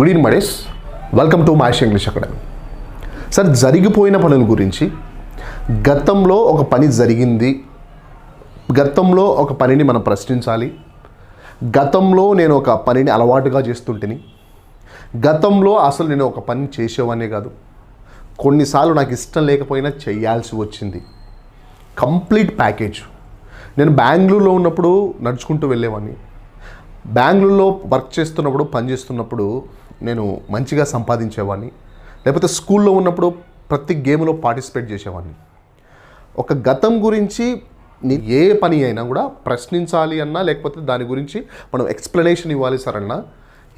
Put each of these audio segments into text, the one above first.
Good evening మడేస్ welcome to Mash English academy sir జరిగిపోయిన పనుల గురించి గతంలో ఒక పని జరిగింది గతంలో ఒక పనిని మనం ప్రశ్నించాలి గతంలో నేను ఒక పనిని అలవాటుగా చేస్తుంటిని గతంలో అసలు నేను ఒక పని చేసేవానే కాదు. కొన్నిసార్లు నాకు ఇష్టం లేకపోయినా చేయాల్సి వచ్చింది. కంప్లీట్ ప్యాకేజ్ నేను బెంగళూరులో ఉన్నప్పుడు నడుచుకుంటూ వెళ్ళేవాడిని. బెంగళూరులో వర్క్ చేస్తున్నప్పుడు పని చేస్తున్నప్పుడు నేను మంచిగా సంపాదించేవాడిని. లేకపోతే స్కూల్లో ఉన్నప్పుడు ప్రతి గేమ్లో పార్టిసిపేట్ చేసేవాడిని. ఒక గతం గురించి నీ ఏ పని అయినా కూడా ప్రశ్నించాలి అన్నా లేకపోతే దాని గురించి మనం ఎక్స్ప్లెనేషన్ ఇవ్వాలి సార్ అన్నా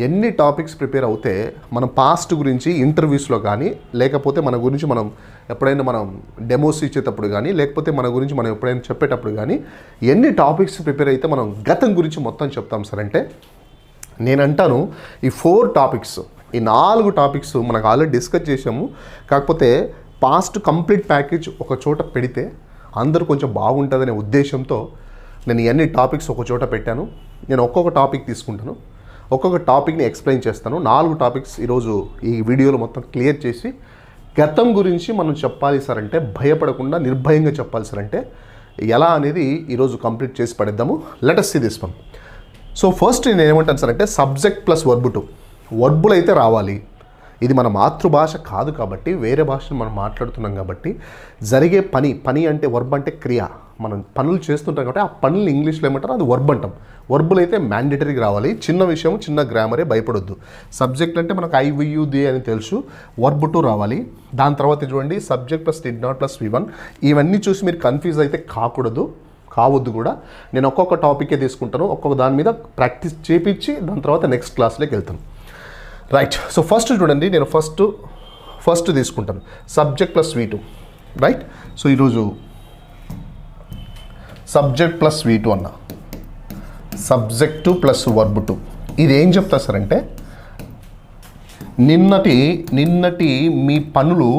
ఎన్ని టాపిక్స్ ప్రిపేర్ అవుతే మన పాస్ట్ గురించి ఇంటర్వ్యూస్లో కానీ లేకపోతే మన గురించి మనం ఎప్పుడైనా మనం డెమోస్ ఇచ్చేటప్పుడు కానీ లేకపోతే మన గురించి మనం ఎప్పుడైనా చెప్పేటప్పుడు కానీ ఎన్ని టాపిక్స్ ప్రిపేర్ అయితే మనం గతం గురించి మొత్తం చెప్తాం సార్ అంటే నేను అంటాను ఈ ఫోర్ టాపిక్స్ ఈ నాలుగు టాపిక్స్ మనకు ఆల్రెడీ డిస్కస్ చేసాము కాకపోతే పాస్ట్ కంప్లీట్ ప్యాకేజ్ ఒక చోట పెడితే అందరూ కొంచెం బాగుంటుందనే ఉద్దేశంతో నేను ఇవన్నీ టాపిక్స్ ఒక చోట పెట్టాను. నేను ఒక్కొక్క టాపిక్ తీసుకుంటాను. ఒక్కొక్క టాపిక్ని ఎక్స్ప్లెయిన్ చేస్తాను. నాలుగు టాపిక్స్ ఈరోజు ఈ వీడియోలో మొత్తం క్లియర్ చేసి గతం గురించి మనం చెప్పాలి సార్ అంటే భయపడకుండా నిర్భయంగా చెప్పాలి సార్ అంటే ఎలా అనేది ఈరోజు కంప్లీట్ చేసి పడేద్దాము. Let's see this so first నేను ఏమంటాను సార్ అంటే సబ్జెక్ట్ ప్లస్ వర్బు టు వర్బులు అయితే రావాలి. ఇది మన మాతృభాష కాదు కాబట్టి వేరే భాషను మనం మాట్లాడుతున్నాం కాబట్టి జరిగే పని పని అంటే వర్బ్ అంటే క్రియ. మనం పనులు చేస్తుంటాం కాబట్టి ఆ పనులు ఇంగ్లీష్లో ఏమంటారు? అది వర్బ్ అంటాం. వర్బులు అయితే మ్యాండేటరీకి రావాలి. చిన్న విషయం చిన్న గ్రామరే భయపడొద్దు. సబ్జెక్ట్ అంటే మనకు ఐ వియు అని తెలుసు. వర్బ్ టు రావాలి. దాని తర్వాత చూడండి. Subject plus did not plus V one ఇవన్నీ చూసి మీరు కన్ఫ్యూజ్ అయితే కాకూడదు. కావద్దు కూడా. నేను ఒక్కొక్క టాపికే తీసుకుంటాను. ఒక్కొక్క దాని మీద ప్రాక్టీస్ చేపించి దాని తర్వాత నెక్స్ట్ క్లాస్లోకి వెళ్తాను. రైట్ సో ఫస్ట్ చూడండి నేను ఫస్ట్ ఫస్ట్ తీసుకుంటాను. Subject plus V two right so ఈరోజు సబ్జెక్ట్ ప్లస్ వీ టూ అన్న. సబ్జెక్టు ప్లస్ వర్బ్ టూ ఇది ఏం చెప్తా సార్ అంటే నిన్నటి నిన్నటి మీ పనులు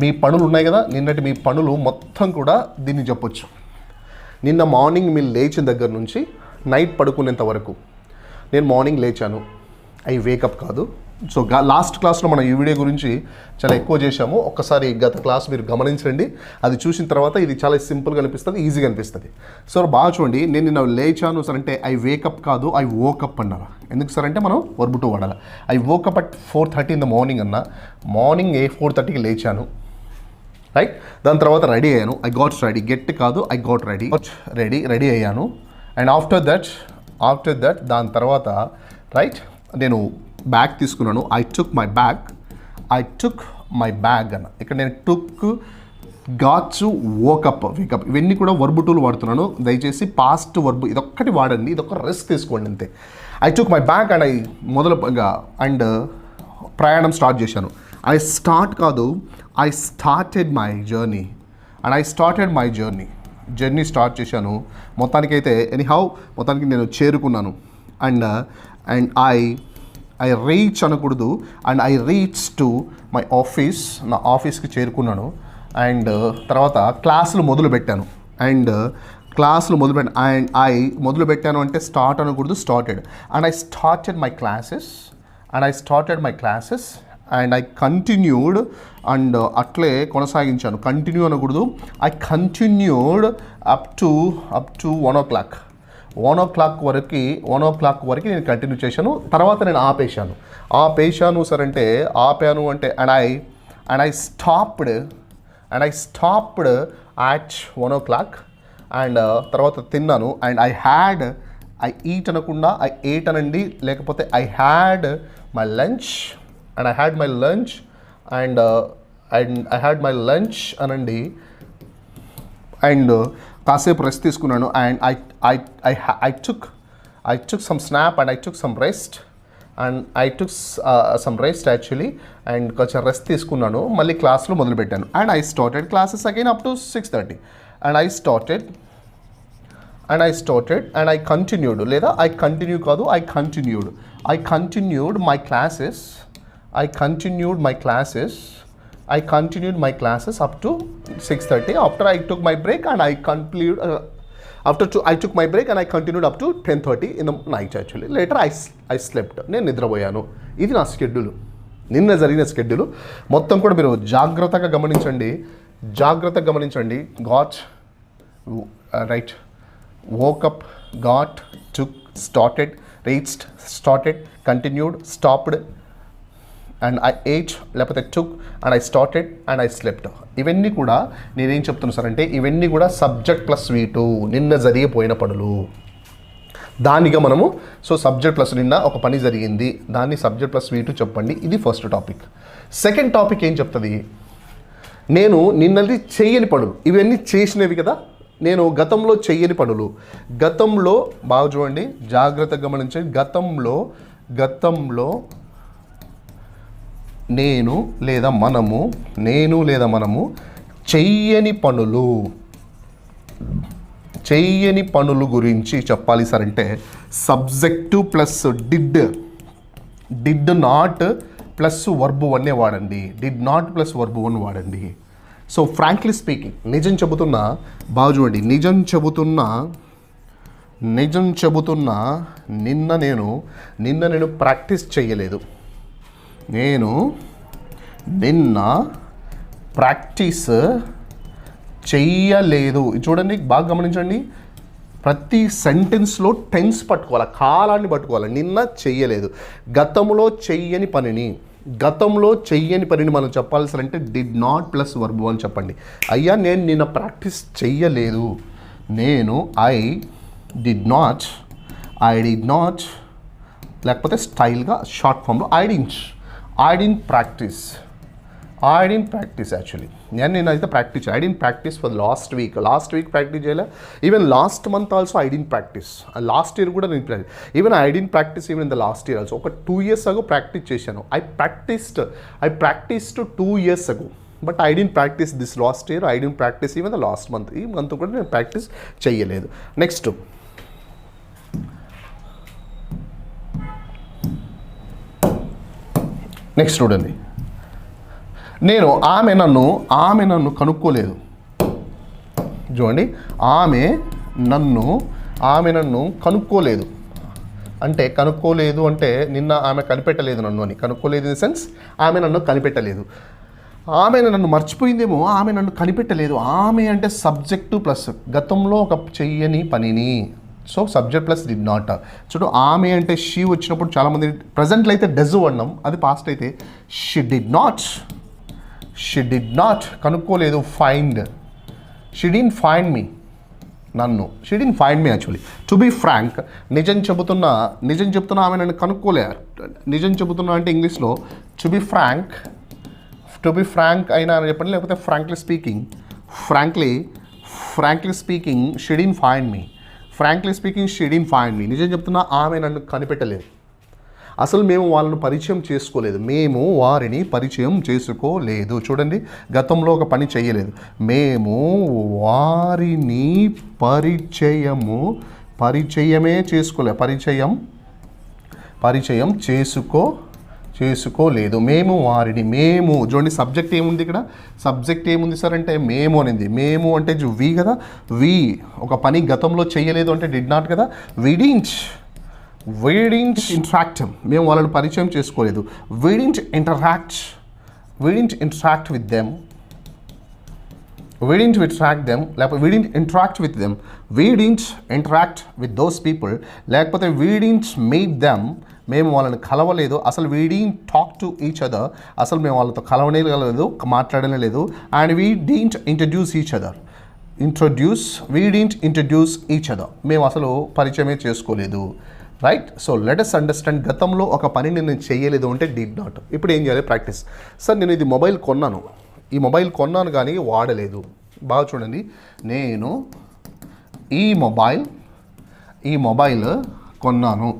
మీ పనులు ఉన్నాయి కదా నిన్నటి మీ పనులు మొత్తం కూడా దీన్ని చెప్పొచ్చు. నిన్న మార్నింగ్ మీరు లేచిన దగ్గర నుంచి నైట్ పడుకునేంత వరకు నేను మార్నింగ్ లేచాను. ఐ వేకప్ కాదు. సో లాస్ట్ క్లాస్లో మనం ఈ వీడియో గురించి చాలా ఎక్కువ చేశాము. ఒక్కసారి గత క్లాస్ మీరు గమనించండి. అది చూసిన తర్వాత ఇది చాలా సింపుల్గా అనిపిస్తుంది ఈజీగా అనిపిస్తుంది. సో బాగా చూడండి. నేను నిన్న లేచాను సార్ అంటే ఐ వేకప్ కాదు ఐ వోకప్ అన్నారు? ఎందుకు సార్ అంటే మనం వర్బుటూ వాడాలి? I woke up at four thirty in the morning అన్న. మార్నింగ్ ఏ ఫోర్ థర్టీకి లేచాను. రైట్ దాని తర్వాత రెడీ అయ్యాను. ఐ గాట్ రెడీ గెట్ కాదు I got ready ready ready అయ్యాను. And after that after that దాని తర్వాత రైట్ నేను బ్యాగ్ తీసుకున్నాను. I took my bag I took my bag అన్న. ఇక్కడ నేను టుక్ గాట్స్ ఓకప్ వేకప్ ఇవన్నీ కూడా వర్బు టూలు వాడుతున్నాను. దయచేసి పాస్ట్ వర్బు ఇదొక్కటి వాడండి. ఇదొక రిస్క్ తీసుకోండి అంతే. I took my bag and I మొదలు అండ్ ప్రయాణం స్టార్ట్ చేశాను. ఐ స్టార్ట్ కాదు I started my journey and I started my journey journey start చేశాను. మొత్తానికైతే ఎనీ హౌ మొత్తానికి నేను చేరుకున్నాను. And and I I reach అనకూడదు. And I reach to my office నా ఆఫీస్కి చేరుకున్నాను. అండ్ తర్వాత క్లాసులు మొదలు పెట్టాను అండ్ క్లాసులు మొదలు పెట్టాను అండ్ ఐ మొదలు పెట్టాను అంటే స్టార్ట్ అనకూడదు started and I started my classes and I started my classes and I continued and అట్లే కొనసాగించాను. కంటిన్యూ అనకూడదు. I continued up to up to one o'clock one o'clock వరకు వన్ ఓ క్లాక్ వరకు నేను కంటిన్యూ చేశాను. తర్వాత నేను ఆపేశాను. ఆపేశాను సరే అంటే ఆపాను అంటే and I and I stopped and I stopped at one o'clock and తర్వాత తిన్నాను. And I had I eat అనకుండా ఐ ఎయిట్ అనండి. లేకపోతే I had my lunch and I had my lunch and and I had my lunch అనండి and కాసేపు rest తీసుకున్నాను and I I I I took I took some snap and I took some rest and I took some rest actually and కొంచెం rest తీసుకున్నాను. మళ్ళీ క్లాస్లో మొదలుపెట్టాను. And I started classes again up to six thirty and I started and I started and I continued లేదా I continue కాదు I continued I continued my classes I continued my classes I continued my classes up to 6:30. After I took my break and I complete, uh, after two I took my break and I continued up to ten thirty in the night actually later I I slept నేను నిద్రపోయాను. ఇది నా schedule నిన్న జరిగిన schedule మొత్తం కూడా మీరు జాగ్రత్తగా గమనించండి. జాగ్రత్తగా గమనించండి. Got right woke up got took started reached started continued stopped and I ate లేకపోతే took and I started and I slept ఇవన్నీ కూడా నేనేం చెప్తున్నా సార్ అంటే ఇవన్నీ కూడా సబ్జెక్ట్ ప్లస్ వీటు. నిన్న జరిగిపోయిన పనులు. దానిగా మనము సో సబ్జెక్ట్ ప్లస్ నిన్న ఒక పని జరిగింది. దాన్ని సబ్జెక్ట్ ప్లస్ వీటు చెప్పండి. ఇది ఫస్ట్ టాపిక్ సెకండ్ టాపిక్ ఏం చెప్తుంది? నేను నిన్నది చేయని పనులు. ఇవన్నీ చేసినవి కదా? నేను గతంలో చెయ్యని పనులు. గతంలో బాగా చూడండి జాగ్రత్తగా గమనించండి. గతంలో గతంలో నేను లేదా మనము నేను లేదా మనము చెయ్యని పనులు చెయ్యని పనులు గురించి చెప్పాలి సార్ అంటే subject plus did did not plus verb వన్నే వాడండి. Did not plus verb one వాడండి. సో ఫ్రాంక్లీ స్పీకింగ్ నిజం చెబుతున్నా బాగా చూడండి. నిజం చెబుతున్నా నిజం చెబుతున్నా నిన్న నేను నిన్న నేను ప్రాక్టీస్ చేయలేదు. నేను నిన్న ప్రాక్టీస్ చెయ్యలేదు. చూడండి బాగా గమనించండి. ప్రతి సెంటెన్స్లో టెన్స్ పట్టుకోవాలి కాలాన్ని పట్టుకోవాలి. నిన్న చెయ్యలేదు. గతంలో చెయ్యని పనిని గతంలో చెయ్యని పనిని మనం చెప్పాల్సి డిడ్ నాట్ ప్లస్ వర్బు అని చెప్పండి. అయ్యా నేను నిన్న ప్రాక్టీస్ చెయ్యలేదు. నేను I did not I did not లేకపోతే స్టైల్గా షార్ట్ ఫామ్లో I didn't I didn't practice I didn't practice actually నేను నేను అయితే practice I didn't practice for last week last week practice చేయలే even last month also I didn't practice last year కూడా నేను even I didn't practice even in the last year also ఒక two years ago practice చేశాను I practised I practised two years ago but I didn't practice this last year I didn't practice even the last month ఈ month కూడా నేను practice చేయలేదు next next చూడండి నేను ఆమె నన్ను ఆమె నన్ను కనుక్కోలేదు. చూడండి. ఆమె నన్ను ఆమె నన్ను కనుక్కోలేదు. అంటే కనుక్కోలేదు అంటే నిన్న ఆమె కనిపెట్టలేదు నన్ను అని. కనుక్కోలేదు ఇన్ సెన్స్ ఆమె నన్ను కనిపెట్టలేదు. ఆమె నన్ను మర్చిపోయిందేమో ఆమె నన్ను కనిపెట్టలేదు. ఆమె అంటే సబ్జెక్టు ప్లస్. గతంలో ఒక చెయ్యని పనిని. So subject plus did not చూడు ఆమె అంటే షీ వచ్చినప్పుడు చాలామంది ప్రజెంట్లో అయితే డజ్ అన్నాం. అది పాస్ట్ అయితే she did not she did not కనుక్కోలేదు find she didn't find me నన్ను. She didn't find me actually to be frank నిజం చెబుతున్నా నిజం చెబుతున్న ఆమె నన్ను కనుక్కోలే. నిజం చెబుతున్నా అంటే ఇంగ్లీష్లో to be frank to be frank అయినా అని చెప్పండి లేకపోతే frankly speaking frankly frankly speaking she didn't find me frankly speaking she didn't find me నిజం చెప్తున్నా ఆమె నన్ను కనిపెట్టలేదు. అసలు మేము వాళ్ళను పరిచయం చేసుకోలేదు. మేము వారిని పరిచయం చేసుకోలేదు. చూడండి గతంలో ఒక పని చేయలేదు. మేము వారిని పరిచయము పరిచయమే చేసుకోలేదు పరిచయం పరిచయం చేసుకో చేసుకోలేదు మేము వారిని మేము చూడండి సబ్జెక్ట్ ఏముంది ఇక్కడ? సబ్జెక్ట్ ఏముంది సార్ అంటే మేము అనింది. మేము అంటే వి కదా? వి ఒక పని గతంలో చేయలేదు అంటే డిడ్ నాట్ కదా? విడించ్ వీడించ్ ఇంట్రాక్ట్ మేము వాళ్ళని పరిచయం చేసుకోలేదు. We didn't interact we didn't interact with them we didn't interact them లేకపోతే we didn't interact with them we didn't interact with those people లేకపోతే వీడింట్ మీట్ దెమ్ మేము వాళ్ళని కలవలేదు. అసలు we didn't talk to each other అసలు మేము వాళ్ళతో కలవనే లేదు మాట్లాడనే లేదు. And we didn't introduce each other introduce we didn't introduce each other మేము అసలు పరిచయమే చేసుకోలేదు. రైట్ సో లెటస్ అండర్స్టాండ్ గతంలో ఒక పనిని నేను చేయలేదు అంటే డీడ్ నాట్ ఇప్పుడు ఏం చేయాలి? ప్రాక్టీస్ సార్ నేను ఇది మొబైల్ కొన్నాను. ఈ మొబైల్ కొన్నాను కానీ వాడలేదు. బాగా చూడండి. నేను ఈ మొబైల్ ఈ మొబైల్ కొన్నాను.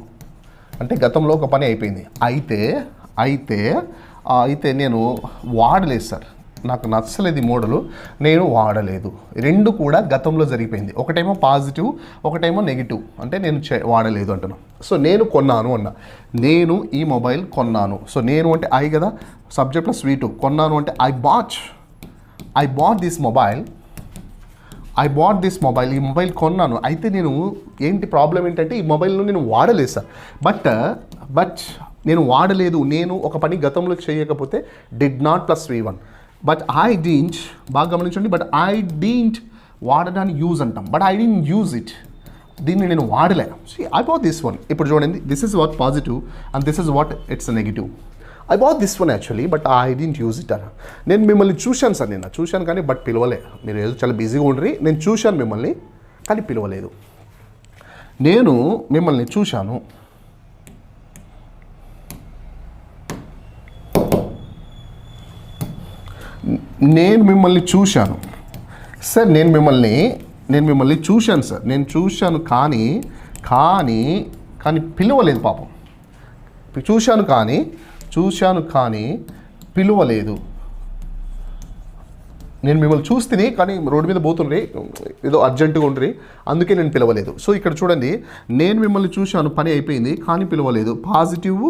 అంటే గతంలో ఒక పని అయిపోయింది. అయితే అయితే అయితే నేను వాడలేదు సార్. నాకు నచ్చలేదు ఈ మోడలు నేను వాడలేదు. రెండు కూడా గతంలో జరిగిపోయింది. ఒకటేమో పాజిటివ్ ఒకటేమో నెగిటివ్. అంటే నేను చే- వాడలేదు అంటున్నాను సో నేను కొన్నాను అన్న. నేను ఈ మొబైల్ కొన్నాను. సో నేను అంటే ఐ కదా సబ్జెక్ట్ స్వీటు. కొన్నాను అంటే I bought I bought this mobile I bought this mobile ఈ మొబైల్ కొన్నాను. అయితే నేను ఏంటి ప్రాబ్లం ఏంటంటే ఈ మొబైల్ను నేను వాడలేదు సార్. బట్ బట్ uh, నేను వాడలేదు. నేను ఒక పని గతంలో చేయకపోతే did not plus V one but I didn't బాగా గమనించండి. బట్ ఐ డీంట్ వాడడానికి యూజ్ అంటాం. But I didn't use it దీన్ని నేను వాడలే. ఐ బాట్ దిస్ వన్ ఇప్పుడు చూడండి. This is what positive and this is what it's negative I bought this one actually but I didn't use it అన్న నేను మిమ్మల్ని చూశాను సార్ నిన్న. చూశాను కానీ బట్ పిలవలే. మీరు ఏదో చాలా బిజీగా ఉండరు. నేను చూశాను మిమ్మల్ని కానీ పిలవలేదు. నేను మిమ్మల్ని చూశాను. నేను మిమ్మల్ని చూశాను. సార్ నేను మిమ్మల్ని నేను మిమ్మల్ని చూశాను సార్. నేను చూశాను కానీ కానీ కానీ పిలవలేదు పాపం. చూశాను కానీ చూశాను కానీ పిలువలేదు. నేను మిమ్మల్ని చూస్తేనే కానీ రోడ్డు మీద పోతుండ్రి ఏదో అర్జెంటుగా ఉండ్రి అందుకే నేను పిలవలేదు. సో ఇక్కడ చూడండి నేను మిమ్మల్ని చూశాను పని అయిపోయింది కానీ పిలవలేదు. పాజిటివ్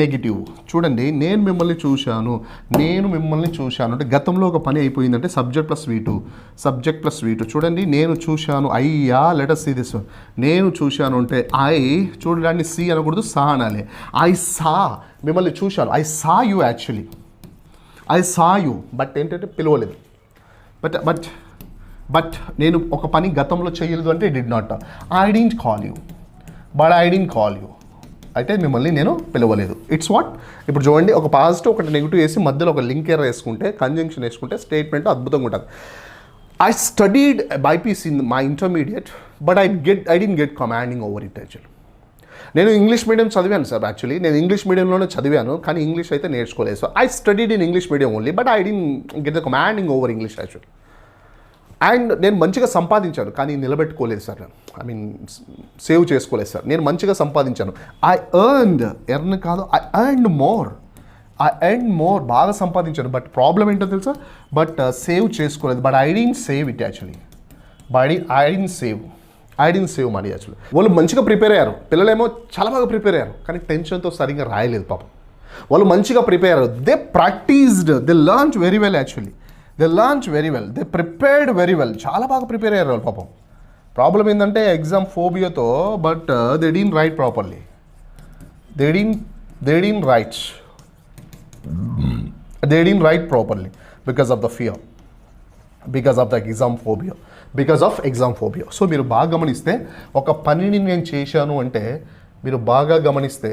నెగిటివ్ చూడండి నేను మిమ్మల్ని చూశాను నేను మిమ్మల్ని చూశాను. అంటే గతంలో ఒక పని అయిపోయిందంటే subject plus V subject plus V చూడండి నేను చూశాను అయ్యా లెటర్ సీ దిస్ నేను చూశాను అంటే ఐ చూడడాన్ని సి అనకూడదు సా అనాలి. ఐ సా మిమ్మల్ని చూశాను. I saw you actually I saw you but ఏంటంటే పిలవలేదు. బట్ బట్ బట్ నేను ఒక పని గతంలో చేయలేదు అంటే did not I didn't call you but I didn't call you అయితే మిమ్మల్ని నేను పిలవలేదు. ఇట్స్ వాట్ ఇప్పుడు చూడండి ఒక పాజిటివ్ ఒకటి నెగిటివ్ వేసి మధ్యలో ఒక లింక్ ఎర్ర వేసుకుంటే కంజంక్షన్ వేసుకుంటే స్టేట్మెంట్ అద్భుతంగా ఉంటుంది. I studied BiPC in my intermediate but I get I didn't get commanding over it actual నేను ఇంగ్లీష్ మీడియం చదివాను సార్ యాక్చువల్లీ నేను ఇంగ్లీష్ మీడియంలోనే చదివాను కానీ ఇంగ్లీష్ అయితే నేర్చుకోలేదు. So I studied in English medium only but I didn't get the commanding over English actually and నేను మంచిగా సంపాదించాను కానీ నిలబెట్టుకోలేదు సార్ ఐ మీన్ సేవ్ చేసుకోలేదు సార్. నేను మంచిగా సంపాదించాను. ఐ ఎర్న్డ్ ఎర్న్ కాదు I earned more I earn more బాగా సంపాదించాను. బట్ ప్రాబ్లం ఏంటో తెలుసా? బట్ సేవ్ uh, చేసుకోలేదు. But I didn't save it actually but I didn't save I save money actually వాళ్ళు మంచిగా ప్రిపేర్ అయ్యారు. పిల్లలేమో చాలా బాగా ప్రిపేర్ అయ్యారు. కానీ టెన్షన్తో సరిగ్గా రాయలేదు పాపం. వాళ్ళు మంచిగా ప్రిపేర్ అయ్యారు. They practised they launch very well actually they launch very well they prepared very well చాలా బాగా ప్రిపేర్ అయ్యారు వాళ్ళు పాపం. ప్రాబ్లం ఏంటంటే exam ఫోబియాతో but they didn't write properly they didn't they didn't write they didn't write properly because of the fear because of the exam phobia because of exam phobia so మీరు బాగా గమనిస్తే ఒక పనిని నేను చేశాను అంటే మీరు బాగా గమనిస్తే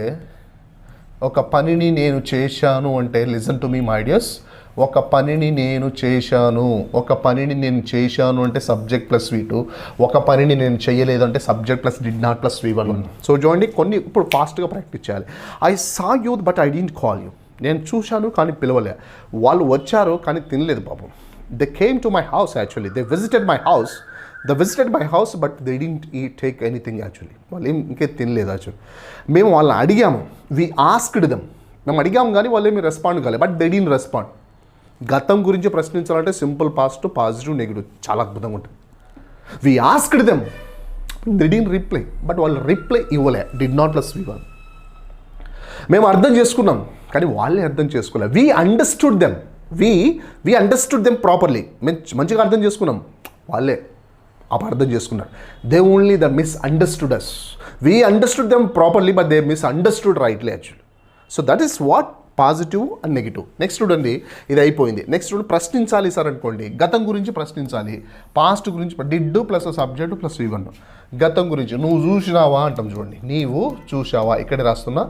ఒక పనిని నేను చేశాను అంటే listen to me my ideas ఒక పనిని నేను చేశాను. ఒక పనిని నేను చేశాను అంటే సబ్జెక్ట్ ప్లస్ వీ టూ ఒక పనిని నేను చేయలేదు అంటే subject plus did not plus V one so చూడండి కొన్ని ఇప్పుడు ఫాస్ట్గా ప్రాక్టీస్ చేయాలి. I saw youth but I didn't call you నేను చూశాను కానీ పిలవలే. వాళ్ళు వచ్చారు కానీ తినలేదు పాపం. They came to my house actually they visited my house the visited my house but they didn't ఈ టేక్ ఎనీథింగ్ యాక్చువల్లీ వాళ్ళు ఏం ఇంకే తినలేదు యాక్చువల్లీ మేము వాళ్ళని అడిగాము. వి ఆస్క్డ్ దమ్ మేము అడిగాము కానీ వాళ్ళు ఏమి రెస్పాండ్ కాలేదు. బట్ దే డీన్ రెస్పాండ్ గతం గురించి ప్రశ్నించాలంటే సింపుల్ పాజిటివ్ పాజిటివ్ నెగిటివ్ చాలా అద్భుతంగా ఉంటుంది. We asked them they didn't reply but వాళ్ళు రిప్లై ఇవ్వలే. Did not plus V one మేము అర్థం చేసుకున్నాం. కానీ వాళ్ళే అర్థం చేసుకోలే. We understood them we we understood them properly మేము మంచిగా అర్థం చేసుకున్నాం. వాళ్ళే అపార్థం చేసుకున్నారు. They only the misunderstood us we understood them properly but they misunderstood rightly actually so that is what positive and negative next చూడండి ఇది అయిపోయింది. నెక్స్ట్ చూడండి ప్రశ్నించాలి సార్ అనుకోండి. గతం గురించి ప్రశ్నించాలి. పాస్ట్ గురించి did plus subject plus V one గతం గురించి నువ్వు చూసినావా అంటాం చూడండి. నీవు చూసావా ఇక్కడే రాస్తున్నా.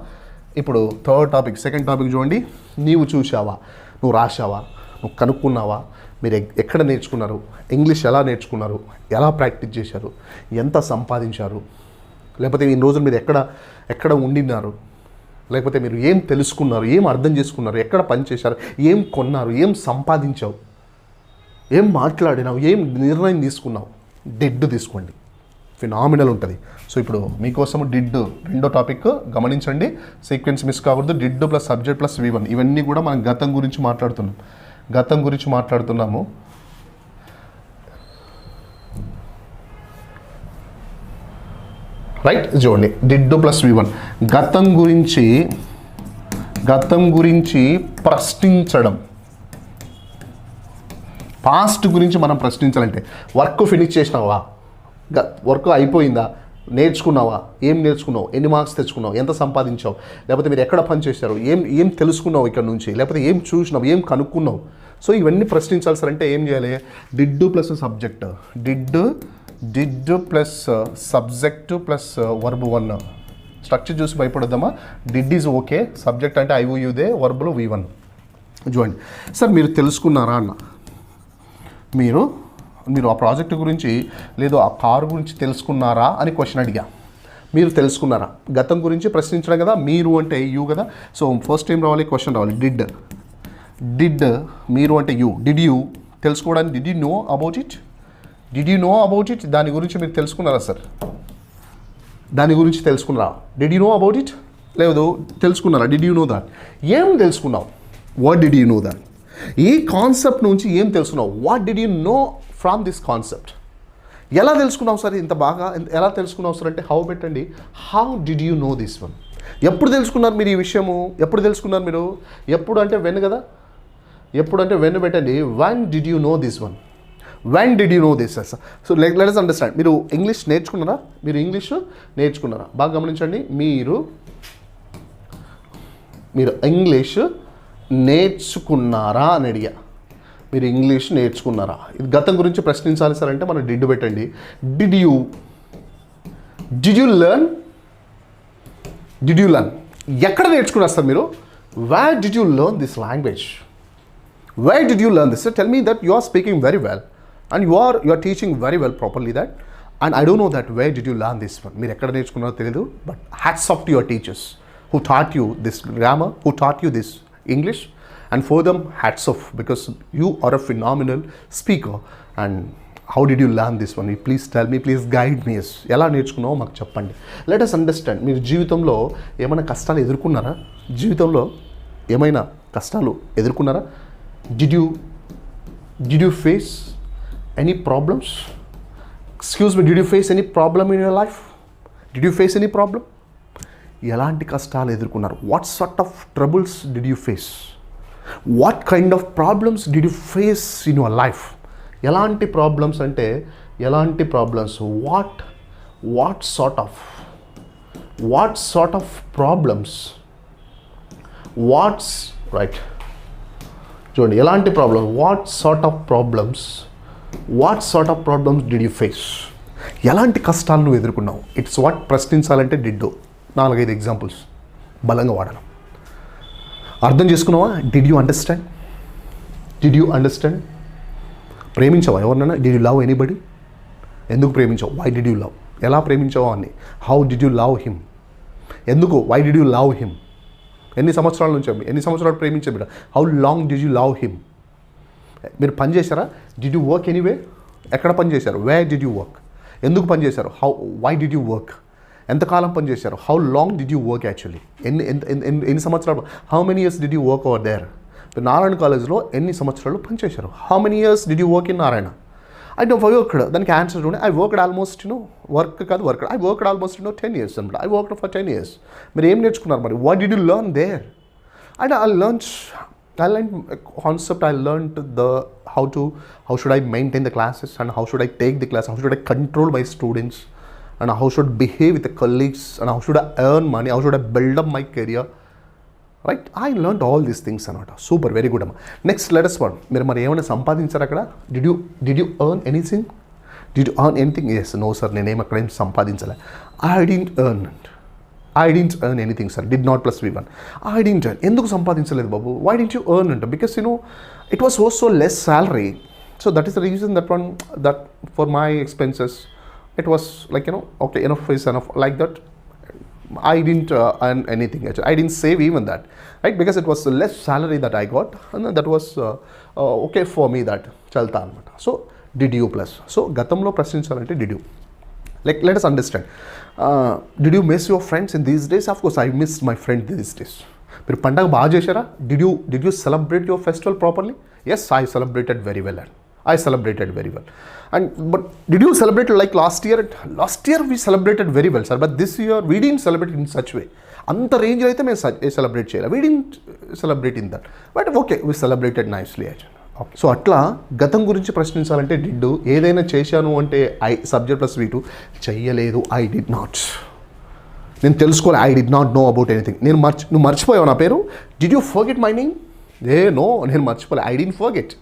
ఇప్పుడు థర్డ్ టాపిక్ సెకండ్ టాపిక్ చూడండి. నీవు చూసావా నువ్వు రాసావా నువ్వు కనుక్కున్నావా? మీరు ఎక్కడ నేర్చుకున్నారు? ఇంగ్లీష్ ఎలా నేర్చుకున్నారు? ఎలా ప్రాక్టీస్ చేశారు? ఎంత సంపాదించారు? లేకపోతే ఈ రోజులు మీరు ఎక్కడ ఎక్కడ ఉండినారు? లేకపోతే మీరు ఏం తెలుసుకున్నారు? ఏం అర్థం చేసుకున్నారు? ఎక్కడ పని చేశారు? ఏం కొన్నారు? ఏం సంపాదించావు? ఏం మాట్లాడినావు? ఏం నిర్ణయం తీసుకున్నావు? డెడ్ తీసుకోండి. ఫినామినల్ ఉంటుంది. సో ఇప్పుడు మీకోసం డిడ్ రెండో టాపిక్ గమనించండి. సీక్వెన్స్ మిస్ కాకూడదు. Did plus subject plus V one. ఇవన్నీ కూడా మనం గతం గురించి మాట్లాడుతున్నాం. గతం గురించి మాట్లాడుతున్నాము. రైట్ చూడండి. Did plus V one. గతం గురించి గతం గురించి ప్రశ్నించడం. పాస్ట్ గురించి మనం ప్రశ్నించాలంటే వర్క్ ఫినిష్ చేసినావా? వర్క్ అయిపోయిందా? నేర్చుకున్నావా? ఏం నేర్చుకున్నావు? ఎన్ని మార్క్స్ తెచ్చుకున్నావు? ఎంత సంపాదించావు? లేకపోతే మీరు ఎక్కడ పనిచేశారు ఏం ఏం తెలుసుకున్నావు ఇక్కడ నుంచి? లేకపోతే ఏం చూసినావు? ఏం కనుక్కున్నావు? సో ఇవన్నీ ప్రశ్నించాల్సి అంటే ఏం చేయాలి? Did plus subject. Did did plus subject plus verb one. Structure చూసి భయపడొద్దామా డిడ్ ఈజ్ ఓకే. సబ్జెక్ట్ అంటే ఐ యూదే వర్బులు వి వన్. చూడండి సార్ మీరు తెలుసుకున్నారా అన్న? మీరు మీరు ఆ ప్రాజెక్ట్ గురించి లేదు ఆ కారు గురించి తెలుసుకున్నారా అని క్వశ్చన్ అడిగా. మీరు తెలుసుకున్నారా? గతం గురించి ప్రశ్నించడం కదా మీరు అంటే యూ కదా. సో ఫస్ట్ టైం రావాలి క్వశ్చన్ రావాలి. డిడ్ డిడ్ మీరు అంటే యూ డిడ్ యూ తెలుసుకోవడానికి did you know about it did you know about it దాని గురించి మీరు తెలుసుకున్నారా సార్ దాని గురించి తెలుసుకున్నారా? Did you know about it లేదు తెలుసుకున్నారా? డిడ్ యూ నో దాట్ ఏం తెలుసుకున్నావు? What did you know that ఈ కాన్సెప్ట్ నుంచి ఏం తెలుసుకున్నావు? What did you know from this concept ఎలా తెలుసుకున్నావు సార్? ఇంత బాగా ఎలా తెలుసుకున్నావు సార్? అంటే హౌ పెట్టండి how did you know this one ఎప్పుడు తెలుసుకున్నారు మీరు ఈ విషయము? ఎప్పుడు తెలుసుకున్నారు మీరు? ఎప్పుడు అంటే వెన్ కదా? ఎప్పుడు అంటే వెన్ పెట్టండి. One did you know this one when did you know this sir so let let understand మీరు ఇంగ్లీష్ నేర్చుకున్నారా? మీరు ఇంగ్లీష్ నేర్చుకున్నారా? బాగా గమనించండి. మీరు మీరు ఇంగ్లీష్ నేర్చుకున్నారా అని అడిగా. మీరు ఇంగ్లీష్ నేర్చుకున్నారా? ఇది గతం గురించి ప్రశ్నించాలి సార్ అంటే మనం డిడ్ పెట్టండి. Did you did you learn did you learn ఎక్కడ నేర్చుకున్నారు సార్ మీరు? Why did you learn this language why did you learn this tell me that you are speaking very well and you are you are teaching very well properly that and I don't know that why did you learn this one మీరు ఎక్కడ నేర్చుకున్నారో తెలియదు but hats off to your teachers who taught you this grammar who taught you this English and for them hats off because you are a phenomenal speaker and how did you learn this one please tell me please guide me ఎలా నేర్చుకున్నావో మాకు చెప్పండి. Let us understand మీరు జీవితంలో ఏమైనా కష్టాలు ఎదుర్కొన్నారా? జీవితంలో ఏమైనా కష్టాలు ఎదుర్కొన్నారా? Did you did you face any problems excuse me did you face any problem in your life did you face any problem ఎలాంటి కష్టాలు ఎదుర్కొన్నారు? What sort of troubles did you face what kind of problems did you face in your life ఎలాంటి problems అంటే ఎలాంటి problems what what sort of what sort of problems what's right చూడండి ఎలాంటి problem what sort of problems what sort of problems did you face ఎలాంటి కష్టాలు నువ్వు ఎదుర్కొన్నావు? It's what ప్రశ్నించాలంటే డిడ్డు నాలుగైదు examples బలంగా వాడడం అర్థం చేసుకున్నావా? Did you understand did you understand ప్రేమించావా? ఎవరినైనా డిడ్ యూ లవ్ ఎనీబడి ఎందుకు ప్రేమించావు? వై డిడ్ యూ లవ్ ఎలా ప్రేమించావా అని? How did you love him ఎందుకు? Why did you love him ఎన్ని సంవత్సరాల నుంచి ఎన్ని సంవత్సరాలు ప్రేమించే బిడ్డ? How long did you love him మీరు పని చేశారా? డిడ్ యూ వర్క్ ఎనీవే ఎక్కడ పని చేశారు? వే డిడ్ యూ వర్క్ ఎందుకు పని చేశారు? How why did you work ఎంతకాలం పనిచేశారు how long did you work actually ఎన్ని ఎన్ని ఎన్ని- సంవత్సరాలు? How many years did you work over there Narayana కాలేజ్లో ఎన్ని సంవత్సరాలు పనిచేశారు how many years did you work in Narayana I don't worked దానికి ఆన్సర్ ఉండే I worked almost no work కాదు work I worked almost no ten years అనమాట I worked for ten years మీరు ఏం నేర్చుకున్నారు మరి? What did you learn there and I learn I learn concept I learn the how to how should I maintain the classes and how should I take the class how should I control my students and how should behave with the colleagues and how should I earn money, how should I build up my career. Right I learn all these things అనమాట super very good అమ్మ next let us one మీరు మరి ఏమైనా సంపాదించారు అక్కడ did you did you earn anything did you earn anything yes no sir నేనేం అక్కడ ఏం సంపాదించలే I didn't earn I didn't earn anything sir did not plus V one I didn't earn ఎందుకు సంపాదించలేదు బాబు? వై డింట్ యూ ఎర్న్ అంట? Because you know it was so so less salary so that is the reason that one that for my expenses it was like you know okay enough is enough like that i didn't uh, earn anything actually i didn't save even that right because it was less salary that i got and then that was uh, uh, okay for me that chalta అనమాట so did you plus so గతంలో ప్రశ్నించాలంటే did you like let us understand did you miss your friends in these days of course I miss my friend these days మీరు పండగ బాగా చేశారా did you did you celebrate your festival properly yes I celebrated very well and I celebrated very well. And but did you celebrate like last year? Last year we celebrated very well, sir. But this year we didn't celebrate in such way. అంత range అయితే మేము celebrate చేయాలి. We didn't celebrate in that but okay we celebrated nicely so అట్లా గతం గురించి ప్రశ్నించాలంటే డిడ్డు ఏదైనా చేశాను అంటే ఐ సబ్జెక్ట్ ప్లస్ వీటు చెయ్యలేదు. ఐ డిడ్ నాట్ నేను తెలుసుకోవాలి I did not know about anything నేను మర్చి నువ్వు మర్చిపోయావు నా పేరు? Did you forget my name A no నేను మర్చిపోలే. I didn't forget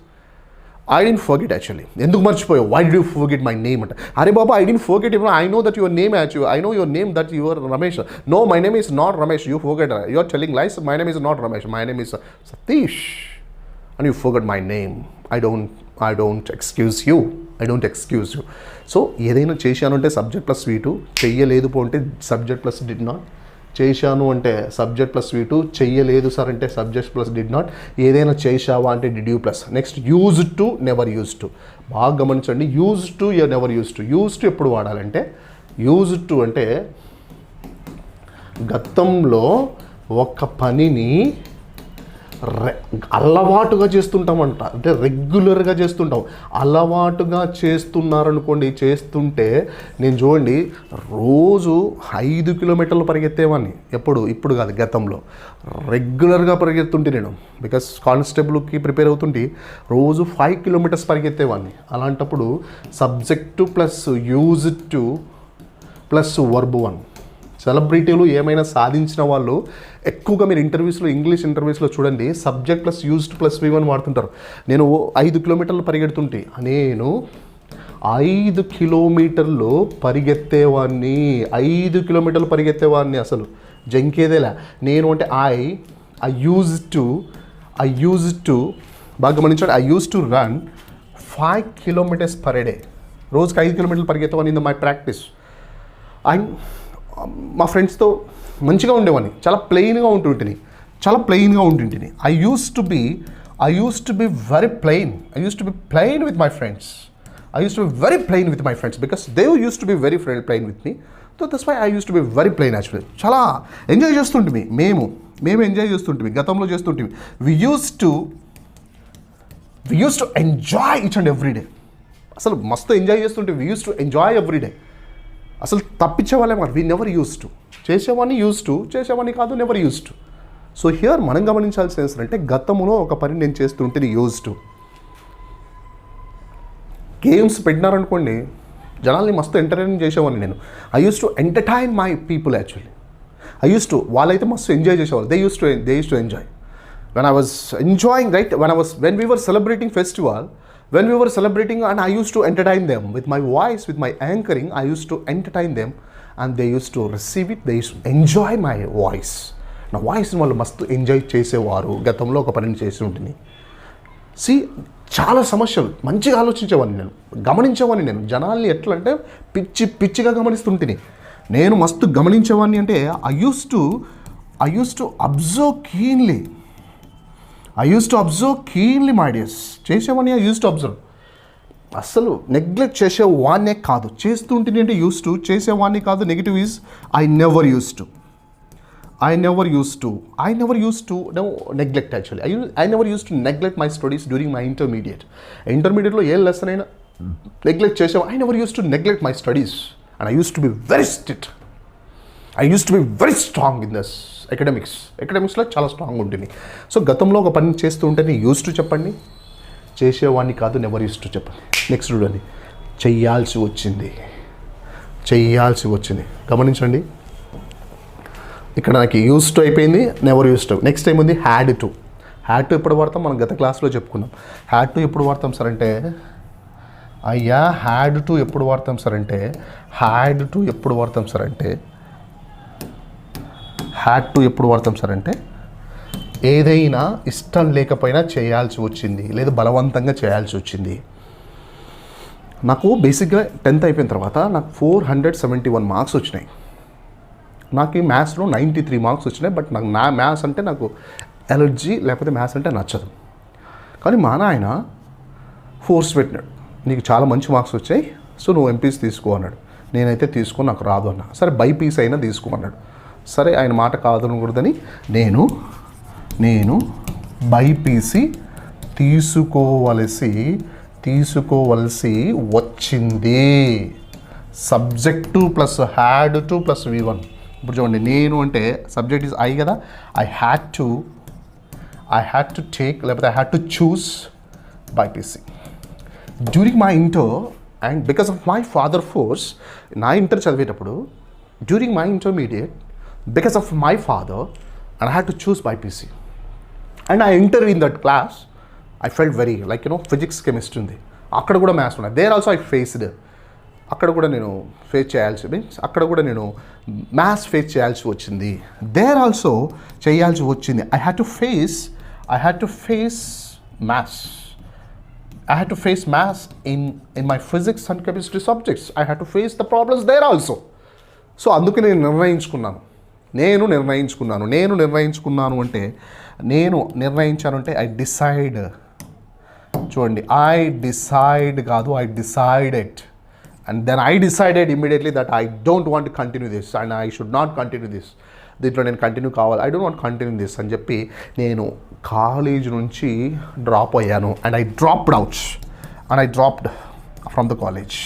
I didn't forget actually ఎందుకు మర్చిపోయావు? Why do forget my name అంట. అరే బాబా I didn't forget even I know that your name actual I know your name that your Ramesh no my name is not Ramesh you forget you are telling lies my name is not Ramesh my name is Satish and you forgot my name I don't I don't excuse you I don't excuse you so ఏదైనా చేశాను అంటే subject plus స్వీటు చెయ్యలేదు పోంటే subject plus did not చేశాను అంటే subject plus V two చెయ్యలేదు sir అంటే సబ్జెక్ట్ ప్లస్ డిడ్ నాట్ ఏదైనా చేశావా అంటే did you plus next use to never use to బాగా గమనించండి use to never use to use to ఎప్పుడు వాడాలంటే యూజ్ టు అంటే గతంలో ఒక పనిని అలవాటుగా చేస్తుంటామంట. అంటే రెగ్యులర్గా చేస్తుంటాం. అలవాటుగా చేస్తున్నారనుకోండి చేస్తుంటే నేను చూడండి రోజు ఐదు కిలోమీటర్లు పరిగెత్తేవాడిని ఎప్పుడు? ఇప్పుడు కాదు గతంలో. రెగ్యులర్గా పరిగెత్తుంటే నేను. బికాస్ కానిస్టేబుల్కి ప్రిపేర్ అవుతుంటే రోజు ఫైవ్ కిలోమీటర్స్ పరిగెత్తేవాడిని అలాంటప్పుడు subject plus use to plus verb one సెలబ్రిటీలు ఏమైనా సాధించిన వాళ్ళు ఎక్కువగా మీరు ఇంటర్వ్యూస్లో ఇంగ్లీష్ ఇంటర్వ్యూస్లో చూడండి subject plus used plus V one వాడుతుంటారు. నేను ఐదు కిలోమీటర్లు పరిగెడుతుంటే నేను ఐదు కిలోమీటర్లు పరిగెత్తేవాడిని ఐదు కిలోమీటర్లు పరిగెత్తేవాడిని అసలు జంకేదేలా. నేను అంటే I I use to I use to బాగా గమనించండి I use to run five kilometres per day రోజుకి ఐదు కిలోమీటర్లు పరిగెత్తేవాడిని ఇన్ మై ప్రాక్టీస్ అండ్ మా ఫ్రెండ్స్తో మంచిగా ఉండేవాడిని. చాలా ప్లెయిన్గా ఉంటుంటిని. చాలా ప్లెయిన్గా ఉంటుంటిని. I use to be I use to be very plain I use to be plain with my friends I use to be very plain with my friends because they use to be very plain with me so that's why I use to be very plain actually చాలా enjoy చేస్తుంటిమి. మేము మేము enjoy చేస్తుంటిమి. గతంలో చేస్తుంటిమి. We use to we use to enjoy each and every day అసలు మస్తు enjoy చేస్తుంటే we use to enjoy every day అసలు తప్పించేవాళ్ళే మరి మాట వీ నెవర్ యూస్ టు చేసేవాడిని యూస్ టు చేసేవాడిని కాదు never use to so here మనం గమనించాల్సిన ఏంటంటే గతంలో ఒక పని నేను చేస్తుంటే యూజ్ టు గేమ్స్ పెట్టినారనుకోండి జనాల్ని మస్తు ఎంటర్టైన్ చేసేవాడిని నేను. I use to entertain my people actually I use to వాళ్ళైతే మస్తు ఎంజాయ్ చేసేవాళ్ళు. They use to they use to enjoy when I was enjoying right when I was when we were celebrating festival when you celebrating and I use to entertain them with my voice with my anchoring I use to entertain them and they use to receive it they use enjoy my voice నా voice వాళ్ళు మస్తు enjoy చేసేవారు గతంలో ఒక పనిని చేసి ఉంటుంది C చాలా సమస్యలు మంచిగా ఆలోచించేవాడిని నేను గమనించేవాడిని నేను. జనాల్ని ఎట్లా అంటే పిచ్చి పిచ్చిగా గమనిస్తుంటిని. నేను మస్తు గమనించేవాడిని అంటే I use to I use to observe cleanly I use to observe keenly my dears చేసేవాడిని ఐ యూస్ టు అబ్జర్వ్ అస్సలు నెగ్లెక్ట్ చేసేవాడినే కాదు. చేస్తుంటే అంటే యూస్ టు చేసేవాడిని కాదు. Negative is I never use to I never use to I never use to no neglect actually I I never use to neglect my studies during my intermediate ఇంటర్మీడియట్లో ఏ lesson అయినా? Neglect చేసావు? I never use to neglect my studies and I use to be very strict I use to be very strong in this academics అకాడమిక్స్లో చాలా strong ఉంటుంది so గతంలో ఒక పని చేస్తూ ఉంటే నీ యూస్ టు చెప్పండి. చేసేవాడిని కాదు నెవర్ యూస్ టు చెప్పండి. నెక్స్ట్ చూడండి. చెయ్యాల్సి వచ్చింది. చెయ్యాల్సి వచ్చింది. గమనించండి. ఇక్కడ నాకు యూస్ టు అయిపోయింది never use to next time ఉంది హ్యాడ్ టు హ్యాడ్ టు ఎప్పుడు వాడతాం? మనం గత క్లాస్లో చెప్పుకున్నాం. హ్యాడ్ టు ఎప్పుడు వాడతాం సార్ అంటే అయ్యా హ్యాడ్ టు ఎప్పుడు వాడతాం సార్ అంటే హ్యాడ్ టు ఎప్పుడు వాడతాం సార్ అంటే హ్యాడ్ టు ఎప్పుడు వాడతాం సార్ అంటే ఏదైనా ఇష్టం లేకపోయినా చేయాల్సి వచ్చింది లేదా బలవంతంగా చేయాల్సి వచ్చింది. నాకు బేసిక్గా టెన్త్ అయిపోయిన తర్వాత నాకు four hundred seventy one marks వచ్చినాయి. నాకు ఈ మ్యాథ్స్లో నైంటీ త్రీ మార్క్స్ వచ్చినాయి బట్ నాకు నా మ్యాథ్స్ అంటే నాకు ఎలర్జీ లేకపోతే మ్యాథ్స్ అంటే నచ్చదు. కానీ మా నాయన ఫోర్స్ పెట్టినాడు. నీకు చాలా మంచి మార్క్స్ వచ్చాయి సో నువ్వు ఎంపీస్ తీసుకో అన్నాడు. నేనైతే తీసుకో నాకు రాదు అన్నా. సరే బైపీస్ అయినా తీసుకో అన్నాడు. సరే ఆయన మాట కాదనకూడదని నేను నేను బైపీసీ తీసుకోవలసి తీసుకోవలసి వచ్చింది. Subject plus had to plus V one ఇప్పుడు చూడండి నేను అంటే సబ్జెక్ట్ ఇస్ ఐ కదా? I had to I had to take లేకపోతే I had to choose BiPC during my inter and because of my father force నా inter చదివేటప్పుడు during my intermediate because of my father and I had to choose BiPC and I enter in that class I felt very like you know physics chemistry ఉంది. అక్కడ కూడా maths ఉన్నాయి. There also I faced అక్కడ కూడా నేను face చేయాల్సి means అక్కడ కూడా నేను మ్యాథ్స్ ఫేస్ చేయాల్సి వచ్చింది. దేర్ ఆల్సో చేయాల్సి వచ్చింది. I had to face I had to face maths I had to face maths in in my physics and chemistry subjects I had to face the problems there also so అందుకే నేను నిర్ణయించుకున్నాను. నేను నిర్ణయించుకున్నాను నేను నిర్ణయించుకున్నాను అంటే నేను నిర్ణయించాను అంటే ఐ డిసైడ్ చూడండి ఐ డిసైడ్ కాదు I decided and then I decided immediately that I don't want continue this and I should not continue this దీంట్లో నేను కంటిన్యూ కావాలి. I don't want continue this అని చెప్పి నేను కాలేజ్ నుంచి డ్రాప్ అయ్యాను. And I dropped out and I dropped from the college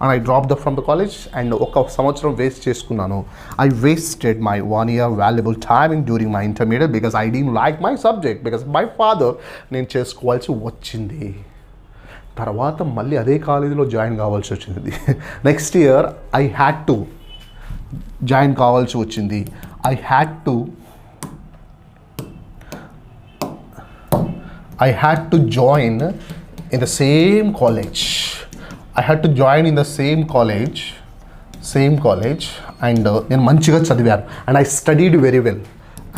and I drop the from the college and ఒక సంవత్సరం వేస్ట్ చేసుకున్నాను. I wasted my one year valuable timing during my intermediate because I didn't like my subject because my father నేను చేసుకోవాల్సి వచ్చింది. తర్వాత మళ్ళీ అదే కాలేజీలో జాయిన్ కావాల్సి వచ్చింది. Next year I had to join కావాల్సి వచ్చింది. I had to I had to join in the same college I had to join in the same college same college and నేను మంచిగా చదివాను. And I studied very well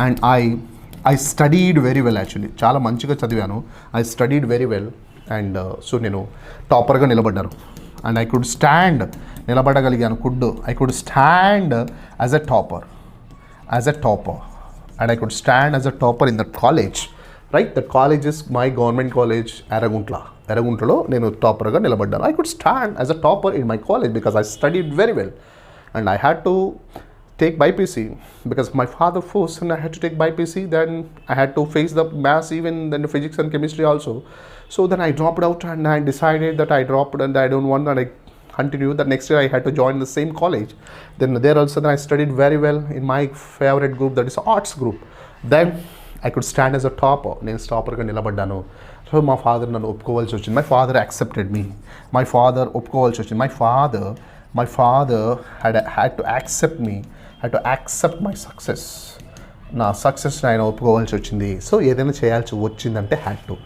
and I I studied very well actually చాలా మంచిగా చదివాను. I studied very well and so నేను టాపర్గా నిలబడ్డాను. And I could stand నిలబడగలిగాను could I could stand as a topper as a topper and I could stand as a topper in that college right that college is my government college Yerraguntla ఎరగుంట్లలో నేను టాపర్గా నిలబడ్డాను I could stand as a topper in my college because I studied very well and I had to take BPC because my father forced and I had to take BPC. Then I had to face the maths, even then the physics and chemistry also. So then I dropped out and I decided that I dropped and I don't want that I continue. The next year I had to join the same college. Then there also then I studied very well in my favorite group that is arts group. Then I could stand as a topper. నేను టాపర్గా నిలబడ్డాను so మా father నన్ను ఒప్పుకోవాల్సి వచ్చింది. My father accepted me my father ఒప్పుకోవాల్సి వచ్చింది. My father my father had had to accept me had to accept my success నా సక్సెస్ని ఆయన ఒప్పుకోవాల్సి వచ్చింది. సో ఏదైనా చేయాల్సి వచ్చిందంటే హ్యాడ్ టు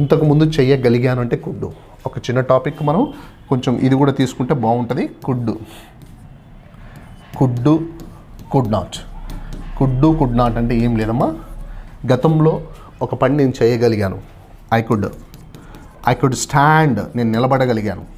ఇంతకుముందు చేయగలిగాను అంటే కుడ్డు ఒక చిన్న టాపిక్ మనం కొంచెం ఇది కూడా తీసుకుంటే బాగుంటుంది. Could could could not could could not అంటే ఏం లేదమ్మా. గతంలో ఒక పని నేను చేయగలిగాను. I could I could stand నేను నిలబడగలిగాను.